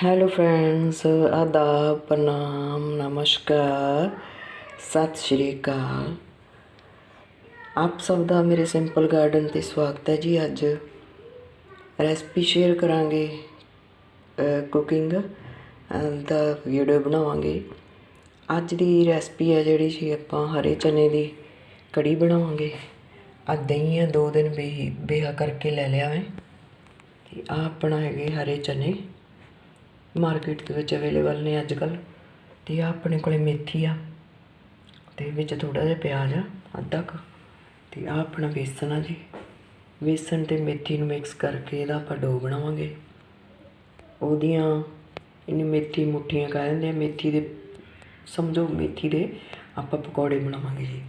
Hello friends ਆਦਾਬ ਪ੍ਰਣਾਮ ਨਮਸਕਾਰ ਸਤਿ ਸ਼੍ਰੀ ਅਕਾਲ ਆਪ ਸਭ ਦਾ ਮੇਰੇ ਸਿੰਪਲ ਗਾਰਡਨ ਤੇ ਸਵਾਗਤ ਹੈ ਜੀ ਅੱਜ ਰੈਸਪੀ ਸ਼ੇਅਰ ਕਰਾਂਗੇ ਕੁਕਿੰਗ ਦਾ ਵੀਡੀਓ ਬਣਾਵਾਂਗੇ ਅੱਜ ਦੀ ਰੈਸਪੀ ਹੈ ਜਿਹੜੀ ਸੀ ਆਪਾਂ ਹਰੇ ਚਨੇ ਦੀ ਕੜੀ ਬਣਾਵਾਂਗੇ ਆ ਦਹੀਂ ਆ ਦੋ ਦਿਨ ਬੇ ਬੇਹਾ ਕਰਕੇ ਲੈ ਲਿਆ ਮੈਂ ਤੇ ਆ ਆਪਣਾ ਹੈਗੇ ਹਰੇ ਚਨੇ ਮਾਰਕੀਟ ਦੇ ਵਿੱਚ ਅਵੇਲੇਬਲ ਨੇ ਅੱਜ ਕੱਲ ਤੇ ਆ ਆਪਣੇ ਕੋਲੇ ਮੇਥੀ ਆ ਤੇ ਵਿੱਚ ਥੋੜਾ ਜਿਹਾ ਪਿਆਜ਼ ਆ, ਅੱਧਾ ਕੁ ਤੇ ਆ ਆਪਣਾ ਵੇਸਣ ਆ ਜੀ। ਵੇਸਣ ਤੇ ਮੇਥੀ ਨੂੰ ਮਿਕਸ ਕਰਕੇ ਇਹਦਾ ਆਪਾਂ ਡੋ ਬਣਾਵਾਂਗੇ। ਉਹਦੀਆਂ ਇਹਨੂੰ ਮੇਥੀ ਮੁੱਠੀਆਂ ਕਹਿ ਦਿੰਦੇ ਆ, ਮੇਥੀ ਦੇ ਸਮਝੋ ਮੇਥੀ ਦੇ ਆਪਾਂ ਪਕੌੜੇ ਬਣਾਵਾਂਗੇ ਜੀ।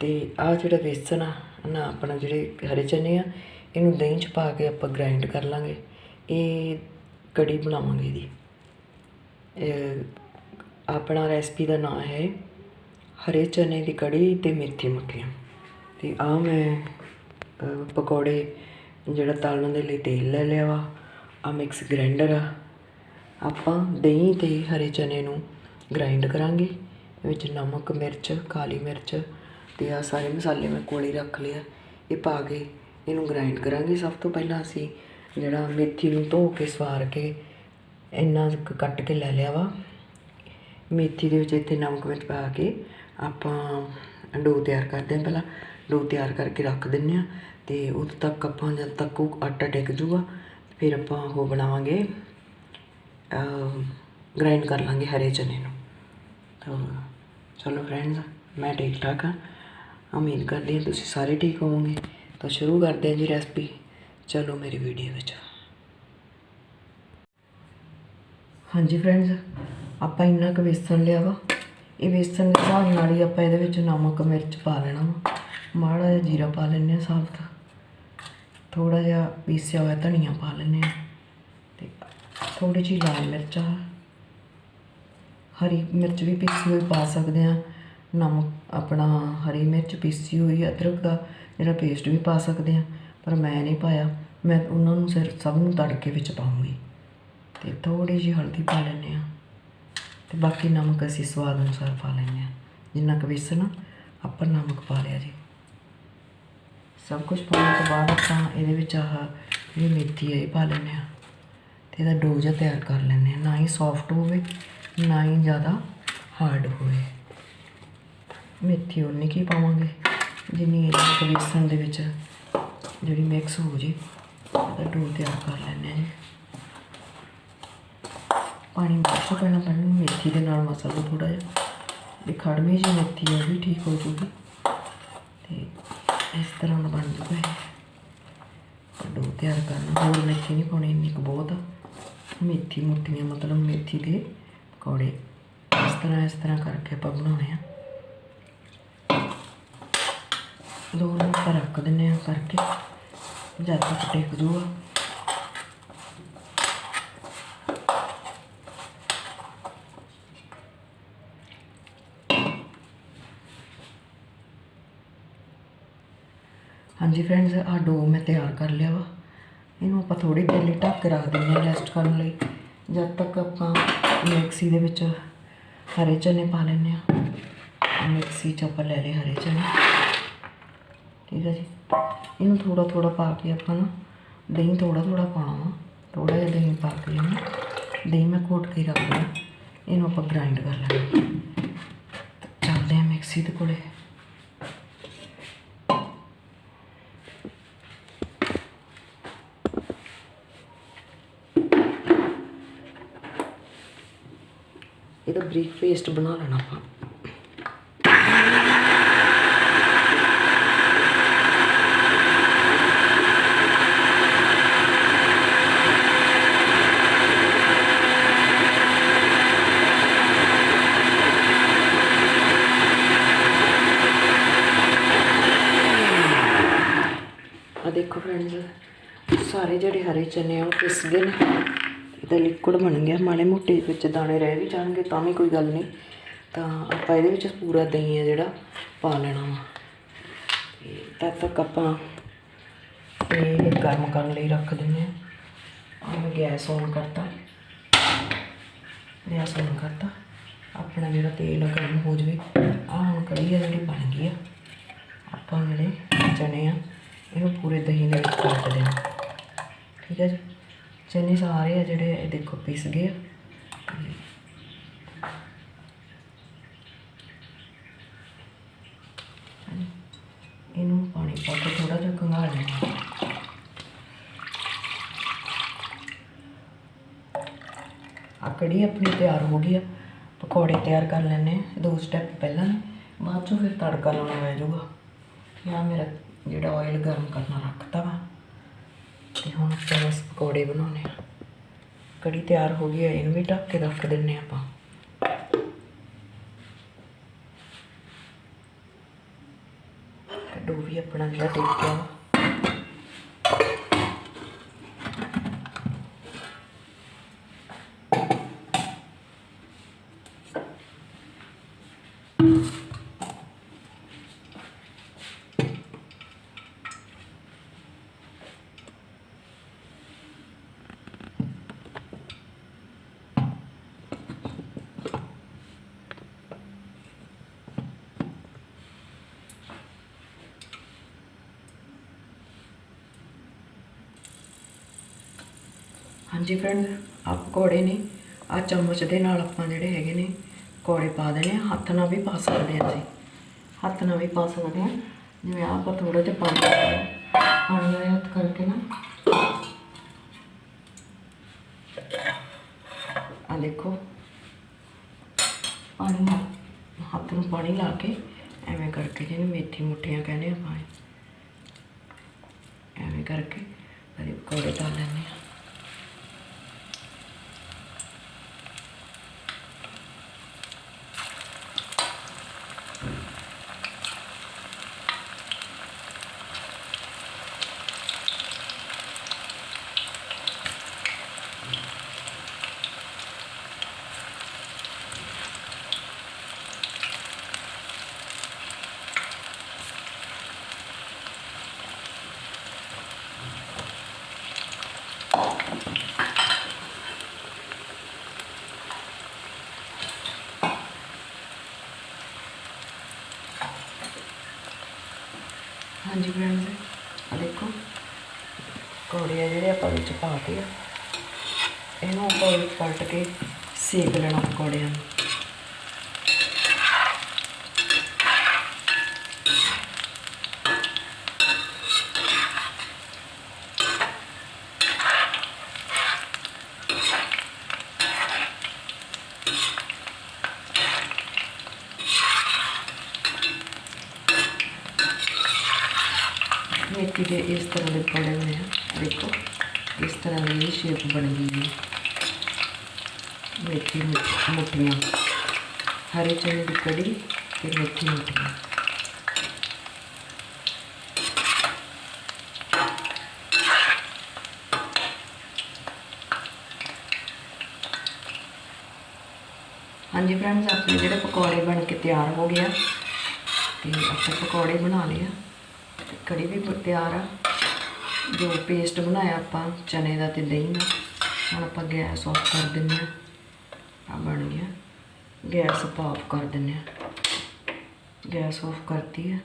ਤੇ ਆ ਜਿਹੜਾ ਵੇਸਣ ਆ, ਨਾ ਆਪਣਾ ਜਿਹੜੇ ਹਰੇ ਚਨੇ ਆ, ਇਹਨੂੰ ਦਹੀਂ ਚ ਪਾ ਕੇ ਆਪਾਂ ਗ੍ਰਾਈਂਡ ਕਰ ਲਾਂਗੇ। ਇਹ ਕੜੀ ਬਣਾਵਾਂਗੇ ਇਹਦੀ। ਆਪਣਾ ਰੈਸਪੀ ਦਾ ਨਾਮ ਹੈ ਹਰੇ ਚਨੇ ਦੀ ਕੜੀ ਤੇ ਮੇਥੀ ਮੱਖੀਆਂ। ਤੇ ਆ ਮੈਂ ਪਕੌੜੇ ਜਿਹੜਾ ਤਲਣ ਦੇ ਲਈ ਤੇਲ ਲੈ ਲਿਆ ਵਾ ਆ ਮਿਕਸ ਗ੍ਰਾਈਂਡਰ ਆ। ਆਪਾਂ ਦਹੀਂ ਤੇ ਹਰੇ ਚਨੇ ਨੂੰ ਗ੍ਰਾਈਂਡ ਕਰਾਂਗੇ ਵਿੱਚ ਨਮਕ, ਮਿਰਚ, ਕਾਲੀ ਮਿਰਚ ਤੇ ਆ ਸਾਰੇ ਮਸਾਲੇ ਮੈਂ ਕੋਲੇ ਰੱਖ ਲਿਆ ਇਹ ਪਾ ਕੇ ਇਹਨੂੰ ਗ੍ਰਾਈਂਡ ਕਰਾਂਗੇ। ਸਭ ਤੋਂ ਪਹਿਲਾਂ ਅਸੀਂ ਜਿਹੜਾ ਮੇਥੀ ਨੂੰ ਧੋ ਕੇ, ਸਵਾਰ ਕੇ ਇੰਨਾ ਕੁ ਕੱਟ ਕੇ ਲੈ ਲਿਆ ਵਾ। ਮੇਥੀ ਦੇ ਵਿੱਚ ਇੱਥੇ ਨਮਕ ਮਿਰਚ ਪਾ ਕੇ ਆਪਾਂ ਡੋ ਤਿਆਰ ਕਰਦੇ ਹਾਂ ਪਹਿਲਾਂ। ਡੋ ਤਿਆਰ ਕਰਕੇ ਰੱਖ ਦਿੰਨੇ ਆ ਤੇ ਉਦੋਂ ਤੱਕ ਆਪਾਂ ਜਦ ਤੱਕ ਉਹ ਆਟਾ ਟਿਕ ਜੂਗਾ, ਫਿਰ ਆਪਾਂ ਉਹ ਬਣਾਵਾਂਗੇ ਗ੍ਰਾਈਂਡ ਕਰ ਲਾਂਗੇ ਹਰੇ ਚਨੇ ਨੂੰ। ਤਾਂ ਚਲੋ ਫਰੈਂਡਸ ਮੈਂ ਠੀਕ ਠਾਕ ਹਾਂ। ਉਮੀਦ ਕਰਦੀ ਹਾਂ ਤੁਸੀਂ ਸਾਰੇ ਠੀਕ ਹੋਵੋਗੇ। ਤਾਂ ਸ਼ੁਰੂ ਕਰਦੇ ਹਾਂ ਜੀ ਰੈਸਪੀ ਚਲੋ ਮੇਰੀ ਵੀਡੀਓ ਵਿੱਚ। ਹਾਂਜੀ ਫਰੈਂਡਸ ਆਪਾਂ ਇੰਨਾ ਕੁ ਵੇਸਣ ਲਿਆ ਵਾ। ਇਹ ਵੇਸਣ ਦੇ ਹਿਸਾਬ ਨਾਲ ਹੀ ਆਪਾਂ ਇਹਦੇ ਵਿੱਚ ਨਮਕ, ਮਿਰਚ ਪਾ ਲੈਣਾ ਵਾ। ਮਾੜਾ ਜਿਹਾ ਜੀਰਾ ਪਾ ਲੈਂਦੇ ਹਾਂ ਸਾਫ਼ ਥੋੜਾ ਜਿਹਾ ਪੀਸਿਆ ਹੋਇਆ ਧਨੀਆ ਪਾ ਲੈਂਦੇ ਹਾਂ। ਤੇ ਥੋੜੀ ਜਿਹੀ ਲਾਲ ਮਿਰਚ ਹਰੀ ਮਿਰਚ ਵੀ ਪੀਸੀ ਹੋਈ ਪਾ ਸਕਦੇ ਆ ਨਮਕ, ਆਪਣਾ ਹਰੀ ਮਿਰਚ ਪੀਸੀ ਹੋਈ, ਅਦਰਕ ਦਾ ਜਿਹੜਾ ਪੇਸਟ ਵੀ ਪਾ ਸਕਦੇ ਆ ਪਰ ਮੈਂ ਨਹੀਂ ਪਾਇਆ। ਮੈਂ ਉਹਨਾਂ ਨੂੰ ਸਿਰ ਸਭ ਨੂੰ ਤੜਕੇ ਵਿੱਚ ਪਾਉਂਗੀ। ਤੇ ਥੋੜੀ ਜਿਹੀ ਹਲਦੀ ਪਾ ਲੈਂਦੇ ਆ ਤੇ ਬਾਕੀ ਨਮਕ ਅਸੀਂ ਸਵਾਦ ਅਨੁਸਾਰ ਪਾ ਲੈਂਦੇ ਆ ਜਿੰਨਾ ਕੁ ਵੇਸਣ ਆ, ਆਪਾਂ ਨਮਕ ਪਾ ਲਿਆ ਜੀ। ਸਭ ਕੁਝ ਪਾਉਣ ਤੋਂ ਬਾਅਦ ਆਪਾਂ ਇਹਦੇ ਵਿੱਚ ਆਹ ਜਿਹੜੀ ਮੇਥੀ ਹੈ ਇਹ ਪਾ ਲੈਂਦੇ ਆ ਤੇ ਇਹਦਾ ਡੋ ਜਿਹਾ ਤਿਆਰ ਕਰ ਲੈਂਦੇ ਆ ਨਾ ਹੀ ਸੌਫਟ ਹੋਵੇ ਨਾ ਹੀ ਜ਼ਿਆਦਾ ਹਾਰਡ ਹੋਵੇ। ਮੇਥੀ ਉਨੀ ਕੀ ਪਾਵਾਂਗੇ ਜਿੰਨੀ ਇਹਦੇ ਵੇਸਣ ਦੇ ਵਿੱਚ। ਜਿਹੜੀ ਮਿਕਸ ਹੋ ਜੇ ਇਹਦਾ ਡੋ ਤਿਆਰ ਕਰ ਲੈਂਦੇ ਆ ਜੀ। ਪਾਣੀ ਬਹੁਤ ਪੈਣਾ ਪੈਣਾ, ਮੇਥੀ ਦੇ ਨਾਲ ਮਸਾਲਾ ਥੋੜਾ ਜਿਹਾ। ਇਹ ਖੜਵੀ ਜਿਹੀ ਮੇਥੀ ਹੈ ਉਹ ਵੀ ਠੀਕ ਹੋ ਜੂਗੀ। ਤੇ ਇਸ ਤਰ੍ਹਾਂ ਦਾ ਬਣ ਜੂਗਾ ਡੋ ਤਿਆਰ ਕਰਨਾ। ਹੋਰ ਮੇਥੀ ਨਹੀਂ ਪਾਉਣੀ, ਇੰਨੀ ਕੁ ਬਹੁਤ ਮੇਥੀ ਮੁੱਠੀਆਂ, ਮਤਲਬ ਮੇਥੀ ਦੇ ਪਕੌੜੇ। ਇਸ ਤਰ੍ਹਾਂ ਇਸ ਤਰ੍ਹਾਂ ਕਰਕੇ ਆਪਾਂ ਬਣਾਉਣੇ ਆ। ਦੋ ਨੂੰ ਰੱਖ ਦਿੰਨੇ ਆ ਕਰਕੇ। ਜਦ ਤੱਕ ਟਿਕ ਜੂਗਾ ਹਾਂਜੀ ਫਰੈਂਡਸ ਆ ਡੋ ਮੈਂ ਤਿਆਰ ਕਰ ਲਿਆ ਵਾ। ਇਹਨੂੰ ਆਪਾਂ ਥੋੜੀ ਦੇਰ ਲਈ ਢੱਕ ਕੇ ਰੱਖ ਦਿੰਦੇ ਹਾਂ ਰੈਸਟ ਕਰਨ ਲਈ। ਜਦ ਤੱਕ ਆਪਾਂ ਮਿਕਸੀ ਦੇ ਵਿੱਚ ਹਰੇ ਚਨੇ ਪਾ ਲੈਂਦੇ ਆ ਮਿਕਸੀ ਚ ਆਪਾਂ ਲੈ ਲਏ ਹਰੇ ਚਨੇ। ਠੀਕ ਹੈ ਜੀ। ਇਹਨੂੰ ਥੋੜਾ ਥੋੜਾ ਪਾ ਕੇ ਆਪਾਂ ਨਾ ਦਹੀਂ ਥੋੜਾ ਥੋੜਾ ਪਾਉਣਾ ਵਾ। ਥੋੜਾ ਜਿਹਾ ਦਹੀਂ ਪਾ ਕੇ ਇਹਨੂੰ ਦਹੀਂ ਮੈਂ ਕੋਟ ਕੇ ਰੱਖ ਲਿਆ ਇਹਨੂੰ ਆਪਾਂ ਗ੍ਰਾਈਂਡ ਕਰ ਲੈਣਾ। ਚੱਲਦੇ ਹਾਂ ਮਿਕਸੀ ਦੇ ਕੋਲੇ। ਇਹਦਾ ਬਰੀਕ ਪੇਸਟ ਬਣਾ ਲੈਣਾ ਆਪਾਂ ਆ ਦੇਖੋ ਫਰੈਂਡਸ ਸਾਰੇ ਜਿਹੜੇ ਹਰੇ ਚਨੇ ਉਹ ਪਿਸ ਗਏ ਨੇ। ਇਹਦਾ ਲਿਕੁਇਡ ਬਣ ਗਿਆ। ਮਾੜੇ ਮੋਟੇ ਵਿੱਚ ਦਾਣੇ ਰਹਿ ਵੀ ਜਾਣਗੇ, ਤਾਂ ਵੀ ਕੋਈ ਗੱਲ ਨਹੀਂ। ਤਾਂ ਆਪਾਂ ਇਹਦੇ ਵਿੱਚ ਪੂਰਾ ਦਹੀਂ ਆ ਜਿਹੜਾ ਪਾ ਲੈਣਾ ਵਾ। ਤਦ ਤੱਕ ਆਪਾਂ ਇਹ ਗਰਮ ਕਰਨ ਲਈ ਰੱਖ ਦਿੰਦੇ ਆ ਆ ਮੈਂ ਗੈਸ ਔਨ ਕਰਤਾ। ਗੈਸ ਔਨ ਕਰਤਾ। ਆਪਣਾ ਜਿਹੜਾ ਤੇਲ ਆ, ਗਰਮ ਹੋ ਜਵੇ। ਆਹ ਹੁਣ ਕੜੀ ਆ ਜਿਹੜੀ ਬਣ ਗਈ ਆ। ਆਪਾਂ ਜਿਹੜੇ ਚਨੇ ਆ, ਇਹਨੂੰ ਪੂਰੇ ਦਹੀਂ ਦੇ ਵਿੱਚ ਕੱਟ ਦੇਣਾ ਠੀਕ ਹੈ ਜੀ। ਚਨੇ ਸਾਰੇ ਆ ਜਿਹੜੇ ਇਹ ਦੇਖੋ ਪਿਸ ਗਏ ਆ। ਇਹਨੂੰ ਪਾਣੀ ਪਾ ਕੇ ਥੋੜਾ ਜਿਹਾ ਕੰਘਾ ਲੈਣਾ। ਆ ਕੜੀ ਆਪਣੀ ਤਿਆਰ ਹੋ ਗਈ ਆ। ਪਕੌੜੇ ਤਿਆਰ ਕਰ ਲੈਣੇ ਆ। ਦੋ ਸਟੈਪ ਪਹਿਲਾਂ ਬਾਅਦ ਚੋਂ ਫਿਰ ਤੜਕਾ ਲਾਉਣਾ ਪੈ ਜਾਊਗਾ। ਤੇ ਮੇਰਾ ਜਿਹੜਾ ਆਇਲ ਗਰਮ ਕਰਨਾ ਰੱਖਤਾ ਵਾ। ਹੁਣ ਆਪਾਂ ਬਸ ਪਕੌੜੇ ਬਣਾਉਣੇ ਆ ਕੜੀ ਤਿਆਰ ਹੋ ਗਈ ਆ, ਇਹਨੂੰ ਵੀ ਢੱਕ ਕੇ ਰੱਖ ਦਿੰਨੇ ਆ ਆਪਾਂ। ਡੋ ਵੀ ਆਪਣਾ ਜਿਹੜਾ ਟੇਕਿਆ ਵਾ ਹਾਂਜੀ ਫਰੈਂਡ ਆ ਪਕੌੜੇ ਨੇ ਆ ਚਮਚ ਦੇ ਨਾਲ ਆਪਾਂ ਜਿਹੜੇ ਹੈਗੇ ਨੇ, ਪਕੌੜੇ ਪਾ ਦੇਣੇ ਆ। ਹੱਥ ਨਾਲ ਵੀ ਪਾ ਸਕਦੇ ਆ ਅਸੀਂ ਹੱਥ ਨਾਲ ਵੀ ਪਾ ਸਕਦੇ ਆ। ਜਿਵੇਂ ਆਹ ਆਪਾਂ ਥੋੜਾ ਜਿਹਾ ਪਾਣੀ ਪਾਣੀ ਨਾਲ ਹੱਥ ਕਰਕੇ ਨਾ। ਆ ਦੇਖੋ। ਪਾਣੀ ਹੱਥ ਨੂੰ ਪਾਣੀ ਲਾ ਕੇ ਐਵੇਂ ਕਰਕੇ ਜਿਹਨੂੰ ਮੇਥੀ ਮੁੱਠੀਆਂ ਕਹਿੰਦੇ ਆਪਾਂ। ਐਵੇਂ ਕਰਕੇ ਫਿਰ ਪਕੌੜੇ ਤਲ ਲੈਂਦੇ ਆ ਹਾਂਜੀ ਫਰੈਂਡਸ ਆ ਦੇਖੋ ਕੌੜੇ ਆ ਜਿਹੜੇ ਆਪਾਂ ਵਿੱਚ ਪਾ ਕੇ ਆ ਇਹਨੂੰ ਆਪਾਂ ਵਿੱਚ ਪਲਟ ਕੇ ਸੇਕ ਲੈਣਾ ਪਕੌੜਿਆਂ ਨੂੰ। ਮੇਥੀ ਦੇ ਇਸ ਤਰ੍ਹਾਂ ਦੇ ਪਕੌੜੇ ਬਣੇ ਆ ਦੇਖੋ ਇਸ ਤਰ੍ਹਾਂ ਦੀ ਸ਼ੇਪ ਬਣ ਗਈ ਹੈ ਮੇਥੀ ਮੁ- ਮੁੱਠੀਆਂ ਹਰੇ ਚਨੇ ਦੀ ਕੜੀ ਤੇ ਮੇਥੀ ਮੁੱਠੀਆਂ ਹਾਂਜੀ ਫਰੈਂਡਸ ਆਪਣੇ ਜਿਹੜੇ ਪਕੌੜੇ ਬਣ ਕੇ ਤਿਆਰ ਹੋ ਗਿਆ ਤੇ ਆਪਾਂ ਪਕੌੜੇ ਬਣਾ ਲਏ ਆ ਤੇ ਕੜੀ ਵੀ ਤਿਆਰ ਆ। ਜੋ ਪੇਸਟ ਬਣਾਇਆ ਆਪਾਂ, ਚਨੇ ਦਾ ਤੇ ਦਹੀਂ ਦਾ। ਹੁਣ ਆਪਾਂ ਗੈਸ ਆਫ ਕਰ ਦਿੰਦੇ ਆ ਆ ਬਣ ਗਿਆ। ਗੈਸ ਆਪਾਂ ਆਫ ਕਰ ਦਿੰਦੇ ਆ ਗੈਸ ਆਫ ਕਰਤੀ ਆ।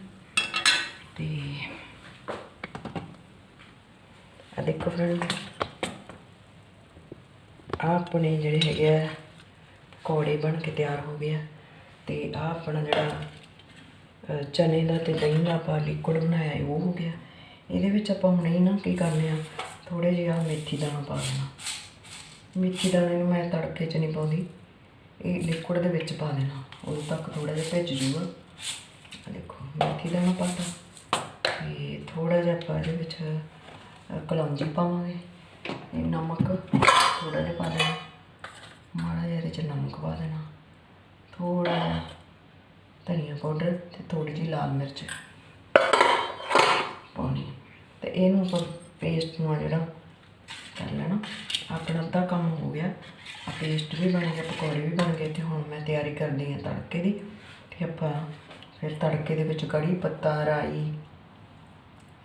ਤੇ ਆ ਦੇਖੋ ਫਰੈਂਡ ਆ ਆਪਣੇ ਜਿਹੜੇ ਹੈਗੇ ਆ ਪਕੌੜੇ ਬਣ ਕੇ ਤਿਆਰ ਹੋ ਗਏ ਆ। ਤੇ ਆ ਆਪਣਾ ਜਿਹੜਾ ਚਨੇ ਦਾ ਤੇ ਦਹੀਂ ਦਾ ਆਪਾਂ ਲਿਕੁਇਡ ਬਣਾਇਆ ਹੈ ਉਹ ਹੋ ਗਿਆ। ਇਹਦੇ ਵਿੱਚ ਆਪਾਂ ਹੁਣ ਇਹ ਨਾ ਕੀ ਕਰਨੇ ਆ ਥੋੜੇ ਜਿਹਾ ਮੇਥੀ ਦਾਣਾ ਪਾ ਦੇਣਾ। ਮੇਥੀ ਦਾਣੇ ਨੂੰ ਮੈਂ ਤੜਕੇ 'ਚ ਨਹੀਂ ਪਾਉਂਦੀ ਇਹ ਲਿਕੁਇਡ ਦੇ ਵਿੱਚ ਪਾ ਦੇਣਾ। ਉਦੋਂ ਤੱਕ ਥੋੜਾ ਜਿਹਾ ਭਿੱਜ ਜੂਗਾ। ਦੇਖੋ ਮੇਥੀ ਦਾਣਾ ਪਾਤਾ। ਤੇ ਥੋੜਾ ਜਿਹਾ ਆਪਾਂ ਇਹਦੇ ਵਿੱਚ ਅ, ਕਲੌਂਜੀ ਪਾਵਾਂਗੇ। ਇਹ ਨਮਕ ਥੋੜਾ ਜਿਹਾ ਪਾ ਦੇਣਾ। ਮਾੜਾ ਜਿਹਾ ਇਹਦੇ 'ਚ ਨਮਕ ਪਾ ਦੇਣਾ। ਥੋੜਾ ਜਿਹਾ ਧਨੀਆ ਪਾਊਡਰ ਤੇ ਥੋੜੀ ਜਿਹੀ ਲਾਲ ਮਿਰਚ ਪਾਉਣੀ ਤੇ ਇਹਨੂੰ ਆਪਾਂ ਪੇਸਟ ਨੂੰ ਆ ਜਿਹੜਾ ਕਰ ਲੈਣਾ। ਆਪਣਾ ਅੱਧਾ ਕੰਮ ਹੋ ਗਿਆ। ਆ ਪੇਸਟ ਵੀ ਬਣ ਗਿਆ, ਪਕੌੜੇ ਵੀ ਬਣ ਗਏ ਤੇ ਹੁਣ ਮੈਂ ਤਿਆਰੀ ਕਰਦੀ ਹਾਂ ਤੜਕੇ ਦੀ। ਤੇ ਆਪਾਂ ਫਿਰ ਤੜਕੇ ਦੇ ਵਿੱਚ ਕੜੀ, ਪੱਤਾ, ਰਾਈ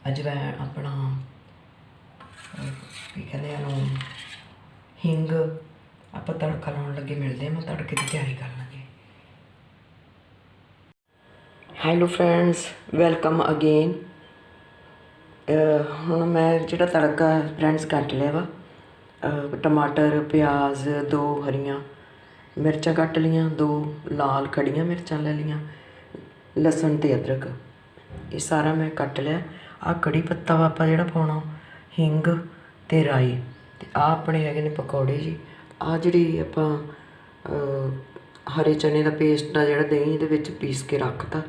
ਅਜਵਾਇਣ ਆਪਣਾ, ਕੀ ਕਹਿੰਦੇ ਆ ਨੂੰ ਹਿੰਗ ਆਪਾਂ ਤੜਕਾ ਲਾਉਣ ਲੱਗੇ ਮਿਲਦੇ ਹਾਂ। ਮੈਂ ਤੜਕੇ ਦੀ ਤਿਆਰੀ ਕਰ ਲਾਂਗੇ ਹੈਲੋ ਫਰੈਂਡਸ ਵੈਲਕਮ ਅਗੇਨ ਹੁਣ ਮੈਂ ਜਿਹੜਾ ਤੜਕਾ ਫਰੈਂਡਸ ਕੱਟ ਲਿਆ ਵਾ ਟਮਾਟਰ, ਪਿਆਜ਼, ਦੋ ਹਰੀਆਂ ਮਿਰਚਾਂ ਕੱਟ ਲੀਆਂ ਦੋ ਲਾਲ ਖੜੀਆਂ ਮਿਰਚਾਂ ਲੈ ਲੀਆਂ ਲਸਣ ਤੇ ਅਦਰਕ। ਇਹ ਸਾਰਾ ਮੈਂ ਕੱਟ ਲਿਆ। ਆ ਕੜੀ ਪੱਤਾ ਵਾ ਆਪਾਂ ਜਿਹੜਾ ਪਾਉਣਾ, ਹਿੰਗ ਤੇ ਰਾਈ। ਤੇ ਆ ਆਪਣੇ ਹੈਗੇ ਨੇ ਪਕੌੜੇ ਜੀ। ਆ ਜਿਹੜੀ ਆਪਾਂ ਹਰੇ ਚਨੇ ਦਾ ਪੇਸਟ ਆ ਜਿਹੜਾ ਦਹੀਂ ਦੇ ਵਿੱਚ ਪੀਸ ਕੇ ਰੱਖਤਾ।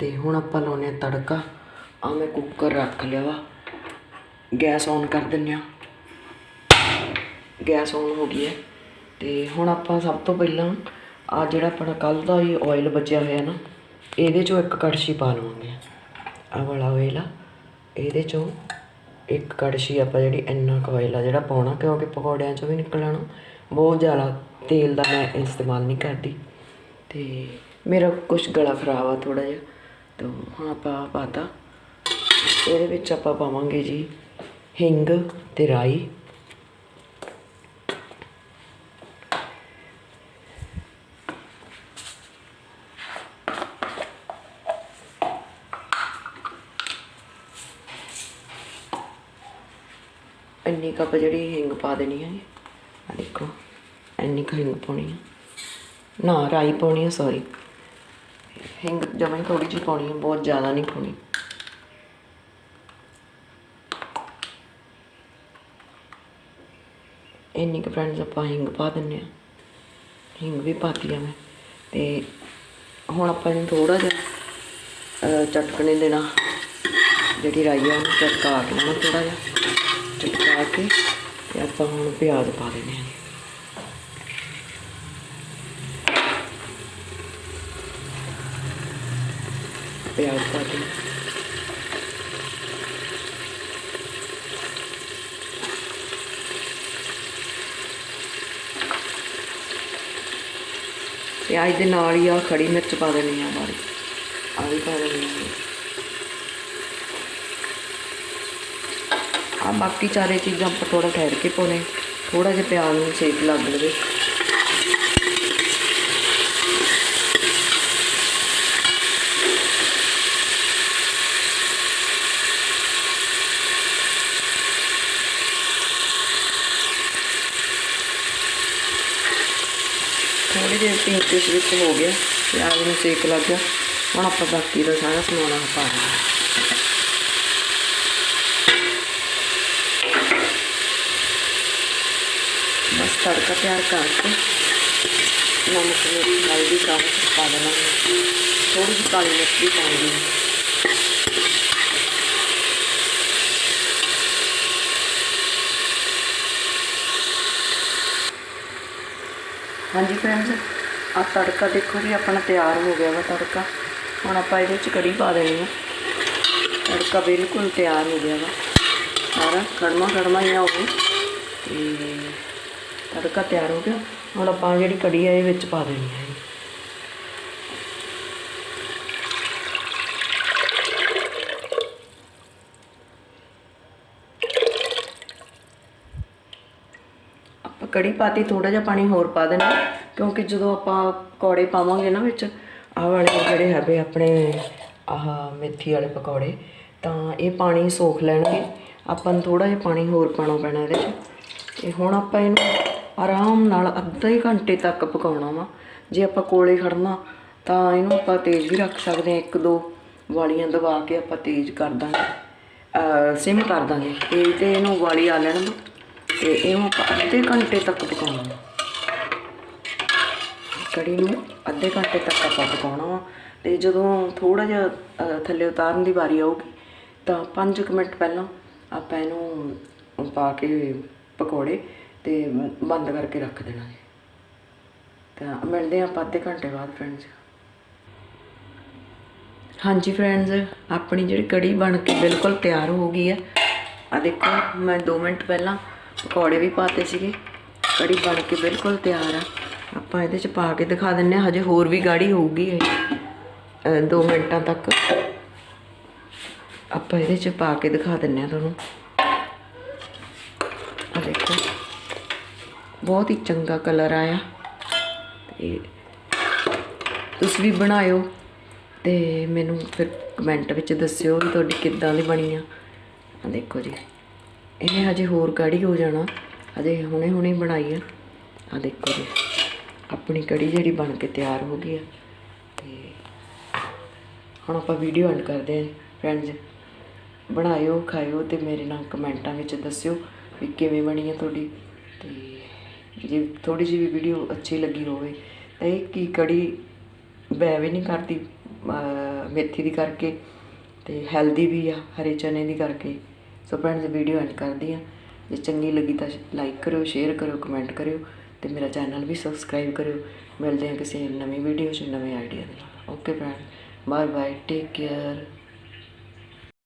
ਤੇ ਹੁਣ ਆਪਾਂ ਲਾਉਨੇ ਆ ਤੜਕਾ। ਆ ਮੈਂ ਕੁੱਕਰ ਰੱਖ ਲਿਆ ਵਾ। ਗੈਸ ਔਨ ਕਰ ਦਿੰਨੇ ਆ। ਗੈਸ ਔਨ ਹੋ ਗਈ ਹੈ। ਤੇ ਹੁਣ ਆਪਾਂ ਸਭ ਤੋਂ ਪਹਿਲਾਂ ਆ ਜਿਹੜਾ ਆਪਣਾ ਕੱਲ ਦਾ ਹੀ ਆਇਲ ਬਚਿਆ ਹੋਇਆ ਨਾ, ਇਹਦੇ ਚੋਂ ਇੱਕ ਕੜਛੀ ਪਾ ਲਵਾਂਗੇ। ਆ ਵਾਲਾ ਆਇਲ ਆ, ਇਹਦੇ ਚੋਂ ਇੱਕ ਕੜਛੀ ਆਪਾਂ ਜਿਹੜੀ ਇੰਨਾ ਕੁ ਆਇਲ ਆ ਜਿਹੜਾ ਪਾਉਣਾ, ਕਿਉਂਕਿ ਪਕੌੜਿਆਂ ਚੋਂ ਵੀ ਨਿਕਲਣਾ ਬਹੁਤ ਜ਼ਿਆਦਾ ਤੇਲ ਦਾ ਮੈਂ ਇਸਤੇਮਾਲ ਨਹੀਂ ਕਰਦੀ। ਤੇ ਮੇਰਾ ਕੁਝ ਗਲਾ ਖਰਾਬ ਆ ਥੋੜਾ ਜਿਹਾ। ਤਾਂ ਹੁਣ ਆਪਾਂ ਪਾਤਾ ਇਹਦੇ ਵਿੱਚ ਆਪਾਂ ਪਾਵਾਂਗੇ ਜੀ ਹਿੰਗ ਤੇ ਰਾਈ। ਇੰਨੀ ਕੱਪ ਜਿਹੜੀ ਹਿੰਗ ਪਾ ਦੇਣੀ ਹੈ ਆ ਦੇਖੋ, ਇੰਨੀ ਕੁ ਹਿੰਗ ਪਾਉਣੀ ਹੈ ਨਾ, ਰਾਈ ਪਾਉਣੀ ਹੈ ਸੌਰੀ ਹਿੰਗ ਜਮਾਂ ਹੀ ਥੋੜੀ ਜਿਹੀ ਪਾਉਣੀ ਹੈ ਬਹੁਤ ਜ਼ਿਆਦਾ ਨਹੀਂ ਪਾਉਣੀ। ਇੰਨੀ ਕੁ ਫਰੈਂਡਸ ਆਪਾਂ ਹਿੰਗ ਪਾ ਦਿੰਨੇ ਆ। ਹਿੰਗ ਵੀ ਪਾਤੀ ਆ ਮੈਂ। ਤੇ ਹੁਣ ਆਪਾਂ ਇਹਨੂੰ ਥੋੜਾ ਜਿਹਾ ਅਹ, ਚਟਕਣੇ ਦੇਣਾ ਜਿਹੜੀ ਰਾਈ ਆ ਉਹਨੂੰ ਚਟਕਾ ਕੇ ਨਾ ਥੋੜਾ ਜਿਹਾ ਚਟਕਾ ਕੇ ਤੇ ਆਪਾਂ ਹੁਣ ਪਿਆਜ਼ ਪਾ ਦੇਣੇ ਆ। ਪਿਆਜ਼ ਪਾ ਦੇ ਪਿਆਜ਼ ਦੇ ਨਾਲ ਹੀ ਆ ਖੜੀ ਮਿਰਚ ਪਾ ਦੇਣੀ ਆ ਬਾਰੀ ਆ ਵੀ ਪਾ ਦੇਣੀ ਆ। ਆ ਬਾਕੀ ਚਾਰੇ ਚੀਜ਼ਾਂ ਆਪਾਂ ਥੋੜਾ ਠਹਿਰ ਕੇ ਪਾਉਣੇ ਥੋੜਾ ਜਿਹਾ ਪਿਆਜ਼ ਨੂੰ ਸੇਕ ਲੱਗ ਲਵੇ। ਥੋੜੇ ਜਿਹੇ ਪਿੰਕਿਸ਼ ਵਿੱਚ ਹੋ ਗਿਆ, ਪਿਆਜ਼ ਨੂੰ ਸੇਕ ਲੱਗ ਗਿਆ। ਹੁਣ ਆਪਾਂ ਬਾਕੀ ਦਾ ਸਾਰਾ ਸਮਾਨ ਆਹ ਪਾ ਦੇਣਾ। ਬਸ ਤੜਕਾ ਤਿਆਰ ਕਰਕੇ ਨਮਕ ਮਿਰਚ ਹਲਦੀ ਸਾਰਾ ਕੁਛ ਪਾ ਦੇਣਾ। ਥੋੜੀ ਜਿਹੀ ਕਾਲੀ ਮਿਰਚ ਵੀ ਪਾਉਂਗੀ ਹਾਂਜੀ ਫਰੈਂਡਸ ਆ ਤੜਕਾ ਦੇਖੋ ਜੀ, ਆਪਣਾ ਤਿਆਰ ਹੋ ਗਿਆ ਵਾ ਤੜਕਾ। ਹੁਣ ਆਪਾਂ ਇਹਦੇ ਵਿੱਚ ਕੜੀ ਪਾ ਦੇਣੀ ਆ। ਤੜਕਾ ਬਿਲਕੁਲ ਤਿਆਰ ਹੋ ਗਿਆ ਵਾ। ਸਾਰਾ ਕੜਮਾ ਕੜਮਾ ਹੀ ਆ ਉਹ ਤੇ ਤੜਕਾ ਤਿਆਰ ਹੋ ਗਿਆ। ਹੁਣ ਆਪਾਂ ਜਿਹੜੀ ਕੜੀ ਆ, ਇਹ ਵਿੱਚ ਪਾ ਦੇਣੀ ਹੈ ਆਪਾਂ ਕੜੀ ਪਾਤੀ ਥੋੜਾ ਜਿਹਾ ਪਾਣੀ ਹੋਰ ਪਾ ਦੇਣਾ। ਕਿਉਂਕਿ ਜਦੋਂ ਆਪਾਂ ਪਕੌੜੇ ਪਾਵਾਂਗੇ ਨਾ ਵਿੱਚ, ਆਹ ਵਾਲੇ ਜਿਹੜੇ ਹੈਗੇ ਆਪਣੇ, ਆਹ ਮੇਥੀ ਵਾਲੇ ਪਕੌੜੇ, ਤਾਂ ਇਹ ਪਾਣੀ ਸੋਖ ਲੈਣਗੇ। ਆਪਾਂ ਨੂੰ ਥੋੜਾ ਜਿਹਾ ਪਾਣੀ ਹੋਰ ਪਾਣਾ ਪੈਣਾ ਇਹਦੇ 'ਚ। ਤੇ ਹੁਣ ਆਪਾਂ ਇਹਨੂੰ ਆਰਾਮ ਨਾਲ ਅੱਧਾ ਹੀ ਘੰਟੇ ਤੱਕ ਪਕਾਉਣਾ ਵਾ। ਜੇ ਆਪਾਂ ਕੋਲੇ ਖੜਨਾ, ਤਾਂ ਇਹਨੂੰ ਆਪਾਂ ਤੇਜ਼ ਵੀ ਰੱਖ ਸਕਦੇ ਹਾਂ। ਇੱਕ ਦੋ ਵਾਲੀਆਂ ਦਬਾ ਕੇ ਆਪਾਂ ਤੇਜ਼ ਕਰ ਦਾਂਗੇ। ਸਿਮ ਕਰ ਦਾਂਗੇ। ਤੇ ਤੇ ਇਹਨੂੰ ਵਾਲੀ ਆ ਲੈਣ ਦੋ। ਤੇ ਇਹਨੂੰ ਆਪਾਂ ਅੱਧੇ ਘੰਟੇ ਤੱਕ ਪਕਾਉਣਾ। ਕੜੀ ਨੂੰ ਅੱਧੇ ਘੰਟੇ ਤੱਕ ਆਪਾਂ ਪਕਾਉਣਾ ਵਾ। ਤੇ ਜਦੋਂ ਥੋੜਾ ਜਿਹਾ ਥੱਲੇ ਉਤਾਰਨ ਦੀ ਵਾਰੀ ਆਊਗੀ, ਤਾਂ 5 ਮਿੰਟ ਪਹਿਲਾਂ ਆਪਾਂ ਇਹਨੂੰ ਪਾ ਕੇ ਪਕੌੜੇ ਤੇ ਬੰਦ ਕਰਕੇ ਰੱਖ ਦੇਣਾ ਜੀ ਤਾਂ ਮਿਲਦੇ ਹਾਂ ਆਪਾਂ ਅੱਧੇ ਘੰਟੇ ਬਾਅਦ ਫਰੈਂਡਸ ਹਾਂਜੀ ਫਰੈਂਡਸ ਆਪਣੀ ਜਿਹੜੀ ਕੜੀ ਬਣ ਕੇ ਬਿਲਕੁਲ ਤਿਆਰ ਹੋ ਗਈ ਹੈ ਆ ਦੇਖੋ, ਮੈਂ 2 ਮਿੰਟ ਪਹਿਲਾਂ ਪਕੌੜੇ ਵੀ ਪਾਤੇ ਸੀਗੇ। ਕੜੀ ਬਣ ਕੇ ਬਿਲਕੁਲ ਤਿਆਰ ਆ। ਆਪਾਂ ਇਹਦੇ ਚ ਪਾ ਕੇ ਦਿਖਾ ਦਿੰਨੇ ਆ, ਹਜੇ ਹੋਰ ਵੀ ਗਾੜੀ ਹੋਊਗੀ ਇਹ। 2 ਮਿੰਟਾਂ ਤੱਕ। ਆਪਾਂ ਇਹਦੇ ਚ ਪਾ ਕੇ ਦਿਖਾ ਦਿੰਨੇ ਆ ਤੁਹਾਨੂੰ। ਆ ਦੇਖੋ। ਬਹੁਤ ਹੀ ਚੰਗਾ ਕਲਰ ਆਇਆ। ਤੇ ਤੁਸੀਂ ਵੀ ਬਣਾਇਓ ਤੇ ਮੈਨੂੰ ਫਿਰ ਕਮੈਂਟ ਵਿੱਚ ਦੱਸਿਓ ਵੀ ਤੁਹਾਡੀ ਕਿੱਦਾਂ ਦੀ ਬਣੀ ਆ। ਆ ਦੇਖੋ ਜੀ। ਇਹਨੇ ਹਜੇ ਹੋਰ ਗਾੜੀ ਹੋ ਜਾਣਾ। ਹਜੇ ਹੁਣੇ ਹੁਣੇ ਬਣਾਈ ਆ। ਆ ਦੇਖੋ ਜੀ। ਆਪਣੀ ਕੜੀ ਜਿਹੜੀ ਬਣ ਕੇ ਤਿਆਰ ਹੋ ਗਈ ਆ। ਤੇ ਹੁਣ ਆਪਾਂ ਵੀਡੀਓ ਐਂਡ ਕਰਦੇ ਹਾਂ। ਫਰੈਂਡਸ ਬਣਾਇਓ, ਖਾਇਓ ਤੇ ਮੇਰੇ ਨਾਲ ਕਮੈਂਟਾਂ ਵਿੱਚ ਦੱਸਿਓ ਵੀ ਕਿਵੇਂ ਬਣੀ ਹੈ ਤੁਹਾਡੀ। ਤੇ ਜੇ ਥੋੜੀ ਜਿਹੀ ਵੀ ਵੀਡੀਓ ਅੱਛੀ ਲੱਗੀ ਹੋਵੇ ਤਾਂ ਇਹ ਕੀ ਕੜੀ ਬੈ ਵੀ ਨਹੀਂ ਕਰਦੀ ਮੇਥੀ ਦੀ ਕਰਕੇ ਤੇ ਹੈਲਦੀ ਵੀ ਆ, ਹਰੇ ਚਨੇ ਦੀ ਕਰਕੇ। ਸੋ ਫਰੈਂਡਸ ਵੀਡੀਓ ਐਂਡ ਕਰਦੀ ਆ ਜੇ ਚੰਗੀ ਲੱਗੀ ਤਾਂ ਲਾਈਕ ਕਰਿਓ ਸ਼ੇਅਰ ਕਰਿਓ ਕਮੈਂਟ ਕਰਿਓ। ਤੇ ਮੇਰਾ ਚੈਨਲ ਵੀ ਸਬਸਕ੍ਰਾਈਬ ਕਰਿਓ। ਮਿਲਦੇ ਹਾਂ ਕਿਸੇ ਨਵੀਂ ਵੀਡੀਓ 'ਚ, ਨਵੇਂ ਆਈਡੀਆ ਦੇ ਨਾਲ। Okay friend bye bye take care